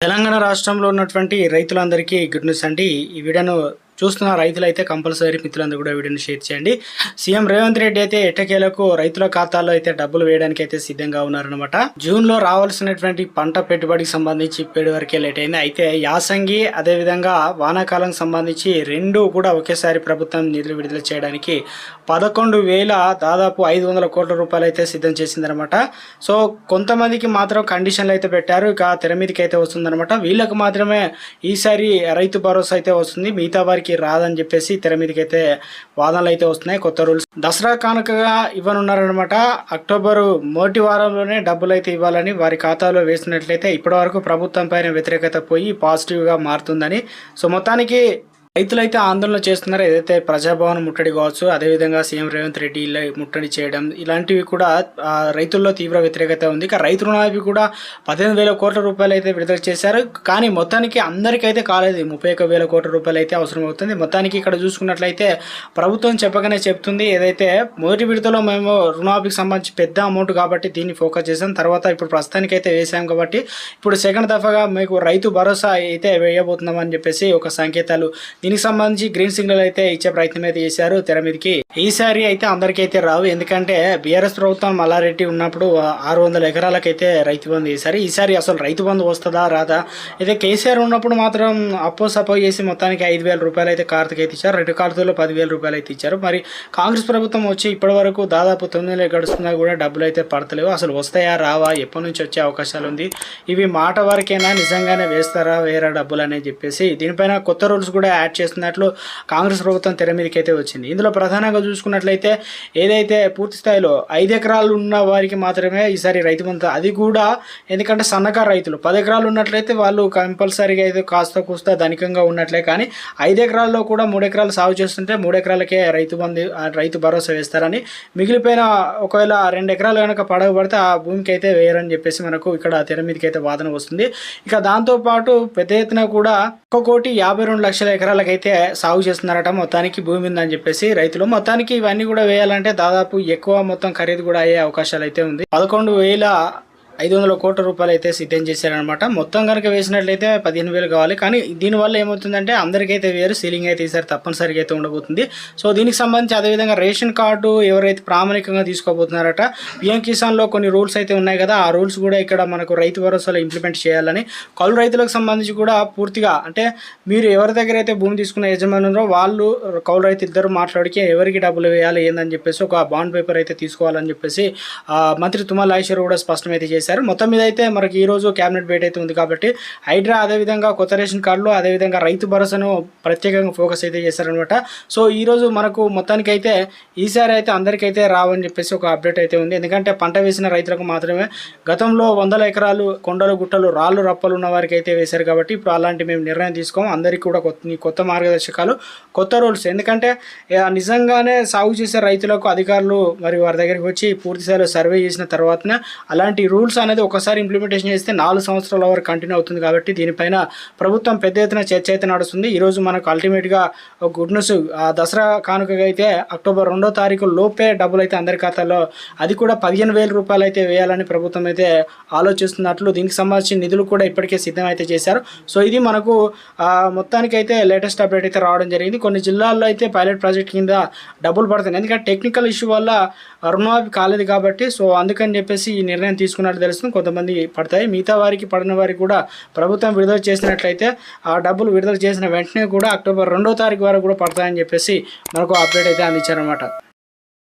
తెలంగాణ రాష్ట్రంలో ఉన్నటువంటి రైతులందరికీ గుడ్ న్యూస్ అండి. ఈ వీడియోను చూస్తున్న రైతులైతే కంపల్సరీ మిత్రులందరూ కూడా వీడియోని షేర్ చేయండి. సీఎం రేవంత్ రెడ్డి అయితే ఎట్టకేలకు రైతుల ఖాతాల్లో అయితే డబ్బులు వేయడానికి అయితే సిద్ధంగా ఉన్నారనమాట జూన్లో రావాల్సినటువంటి పంట పెట్టుబడికి సంబంధించి ఇప్పటి వరకే లేట్ అయింది. అయితే యాసంగి అదేవిధంగా వానాకాలం సంబంధించి రెండు కూడా ఒకేసారి ప్రభుత్వం నిధులు విడుదల చేయడానికి పదకొండు వేల దాదాపు ఐదు వందల కోట్ల రూపాయలు అయితే సిద్ధం చేసిందనమాట సో కొంతమందికి మాత్రం కండిషన్లు అయితే పెట్టారు. ఇక తెర మీదకి అయితే వస్తుందన్నమాట. వీళ్ళకి మాత్రమే ఈసారి రైతు భరోసా అయితే వస్తుంది. మిగతా వారికి రాదని చెప్పేసి తెర మీదకి అయితే వాదనలు అయితే వస్తున్నాయి. కొత్త రూల్స్. దసరా కానుకగా ఇవ్వనున్నారనమాట అక్టోబర్ మొదటి వారంలోనే డబ్బులు అయితే ఇవ్వాలని వారి ఖాతాలో వేసినట్లయితే ఇప్పటివరకు ప్రభుత్వం పైన వ్యతిరేకత పోయి పాజిటివ్గా మారుతుందని. సో మొత్తానికి రైతులైతే ఆందోళన చేస్తున్నారు. ఏదైతే ప్రజాభవన్ ముట్టడి కావచ్చు అదేవిధంగా సీఎం రేవంత్ రెడ్డి ముట్టడి చేయడం ఇలాంటివి కూడా రైతుల్లో తీవ్ర వ్యతిరేకత ఉంది. ఇక రైతు రుణాలపై కూడా పదిహేను వేల కోట్ల రూపాయలు అయితే విడుదల చేశారు. కానీ మొత్తానికి అందరికైతే కాలేదు. ముప్పై ఒక వేల కోట్ల రూపాయలు అయితే అవసరం అవుతుంది. మొత్తానికి ఇక్కడ చూసుకున్నట్లయితే ప్రభుత్వం చెప్పగానే చెప్తుంది. ఏదైతే మొదటి విడతలో మేము రుణాలపైకి సంబంధించి పెద్ద అమౌంట్ కాబట్టి దీన్ని ఫోకస్ చేసాం తర్వాత ఇప్పుడు ప్రస్తుతానికి అయితే వేసాం కాబట్టి ఇప్పుడు సెకండ్ దఫాగా మీకు రైతు భరోసా అయితే వేయబోతున్నామని చెప్పేసి ఒక సంకేతాలు దీనికి సంబంధించి గ్రీన్ సిగ్నల్ అయితే ఇచ్చే ప్రయత్నం అయితే చేశారు తెర మీదకి. ఈసారి అయితే అందరికీ అయితే రావు. ఎందుకంటే బీఆర్ఎస్ ప్రభుత్వం మల్లారెడ్డి ఉన్నప్పుడు ఆరు వందల ఎకరాలకైతే రైతు బంధు చేశారు ఈసారి అసలు రైతు బంధు వస్తుందా రాదా? అయితే కేసీఆర్ ఉన్నప్పుడు మాత్రం అప్పో సపో చేసి మొత్తానికి ఐదు వేల రూపాయలు అయితే కార్తీక్ అయితే ఇచ్చారు. రెండు కార్తీలో పదివేల రూపాయలు అయితే ఇచ్చారు. మరి కాంగ్రెస్ ప్రభుత్వం వచ్చి ఇప్పటి వరకు దాదాపు తొమ్మిది నెలలు గడుస్తున్నా కూడా డబ్బులు అయితే పడతలేవు. అసలు వస్తాయా రావా? ఎప్పటి నుంచి వచ్చే అవకాశాలు ఉంది? ఇవి మాట వరకైనా? నిజంగానే వేస్తారా వేరే డబ్బులు అనేది చెప్పేసి దీనిపైన కొత్త రూల్స్ కూడా యాడ్ చేస్తున్నట్లు కాంగ్రెస్ ప్రభుత్వం తెర మీదకైతే వచ్చింది. ఇందులో ప్రధానంగా చూసుకున్నట్లయితే ఏదైతే పూర్తి స్థాయిలో ఐదు ఎకరాలు ఉన్న వారికి మాత్రమే ఈసారి రైతు బంధు అది కూడా ఎందుకంటే సన్నకారు రైతులు. పది ఎకరాలు ఉన్నట్లయితే వాళ్ళు కంపల్సరీగా అయితే కాస్త కూస్త ధనికంగా ఉన్నట్లే కానీ ఐదు ఎకరాల్లో కూడా మూడు ఎకరాలు సాగు చేస్తుంటే మూడు ఎకరాలకే రైతు బంధు రైతు భరోసా వేస్తారని మిగిలిపోయిన ఒకవేళ రెండు ఎకరాలు కనుక పడవ పడితే ఆ భూమికి అయితే వేయరని చెప్పేసి మనకు ఇక్కడ తెర మీదకి అయితే వాదన వస్తుంది. ఇక దాంతోపాటు పెద్ద ఎత్తున కూడా ఒక కోటి యాభై రెండు లక్షల వాళ్ళకైతే సాగు చేస్తున్నారట మొత్తానికి భూమి ఉందని చెప్పేసి రైతులు. మొత్తానికి ఇవన్నీ కూడా వేయాలంటే దాదాపు ఎక్కువ మొత్తం ఖరీదు కూడా అయ్యే అవకాశాలు అయితే ఉంది. పదకొండు వేల ఐదు వందల కోట్ల రూపాయలు అయితే సిద్ధం చేశారనమాట మొత్తం కనుక వేసినట్లయితే పదిహేను వేలు కావాలి. కానీ దీనివల్ల ఏమవుతుందంటే అందరికైతే వేరు సీలింగ్ అయితే ఈసారి తప్పనిసరిగా అయితే ఉండబోతుంది. సో దీనికి సంబంధించి అదేవిధంగా రేషన్ కార్డు ఎవరైతే ప్రామాణికంగా తీసుకోబోతున్నారట పిఎం కిసాన్లో కొన్ని రూల్స్ అయితే ఉన్నాయి కదా. ఆ రూల్స్ కూడా ఇక్కడ మనకు రైతు భరోసాలో ఇంప్లిమెంట్ చేయాలని. కౌలు రైతులకు సంబంధించి కూడా పూర్తిగా అంటే మీరు ఎవరి దగ్గర అయితే భూమి తీసుకున్న యజమానులో వాళ్ళు కౌలు రైతు ఇద్దరు మాట్లాడికి ఎవరికి డబ్బులు వేయాలి ఏందని చెప్పేసి ఒక బాండ్ పేపర్ అయితే తీసుకోవాలని చెప్పేసి మంత్రి తుమ్మల ఐశ్వర్ కూడా స్పష్టమైతే చేశారు. మొత్తం మీద అయితే మనకి ఈ రోజు కేబినెట్ భేటీ అయితే ఉంది కాబట్టి హైడ్రా అదేవిధంగా కొత్త రేషన్ కార్డులు అదేవిధంగా రైతు భరోసాను ప్రత్యేకంగా ఫోకస్ అయితే చేశారనమాట సో ఈరోజు మనకు మొత్తానికి అయితే ఈసారి అయితే అందరికైతే రావని చెప్పేసి ఒక అప్డేట్ అయితే ఉంది. ఎందుకంటే పంట వేసిన రైతులకు మాత్రమే గతంలో వందల ఎకరాలు కొండలు గుట్టలు రాళ్ళు రప్పలు ఉన్న వారికి అయితే వేశారు కాబట్టి ఇప్పుడు అలాంటి మేము నిర్ణయం తీసుకోము. అందరికీ కూడా కొత్త కొత్త మార్గదర్శకాలు కొత్త రూల్స్ ఎందుకంటే నిజంగానే సాగు చేసే రైతులకు అధికారులు మరి వారి దగ్గరికి వచ్చి పూర్తిస్థాయిలో సర్వే చేసిన తర్వాతనే అలాంటి రూల్స్ అనేది ఒకసారి ఇంప్లిమెంటేషన్ చేస్తే నాలుగు సంవత్సరాల వరకు కంటిన్యూ అవుతుంది కాబట్టి దీనిపైన ప్రభుత్వం పెద్ద ఎత్తున చర్చ అయితే నడుస్తుంది. ఈరోజు మనకు అల్టిమేట్గా గుడ్ న్యూస్ దసరా కానుకగా అయితే అక్టోబర్ రెండో తారీఖు లోపే డబ్బులు అయితే అందరి ఖాతాలో అది కూడా పదిహేను వేల రూపాయలు అయితే వేయాలని ప్రభుత్వం అయితే ఆలోచిస్తున్నట్లు దీనికి సంబంధించిన నిధులు కూడా ఇప్పటికే సిద్ధం అయితే చేశారు. సో ఇది మనకు మొత్తానికైతే లేటెస్ట్ అప్డేట్ అయితే రావడం జరిగింది. కొన్ని జిల్లాల్లో అయితే పైలట్ ప్రాజెక్ట్ కింద డబ్బులు పడుతున్నాయి ఎందుకంటే టెక్నికల్ ఇష్యూ వల్ల రుణమాఫీ కాలేదు కాబట్టి సో అందుకని చెప్పేసి ఈ నిర్ణయం తీసుకున్నట్టు తెలుస్తుంది. కొంతమంది పడతాయి. మిగతా వారికి పడిన వారికి కూడా ప్రభుత్వం విడుదల చేసినట్లయితే ఆ డబ్బులు విడుదల చేసిన వెంటనే కూడా అక్టోబర్ రెండో తారీఖు వరకు కూడా పడతాయని చెప్పేసి మనకు అప్డేట్ అయితే అందించారనమాట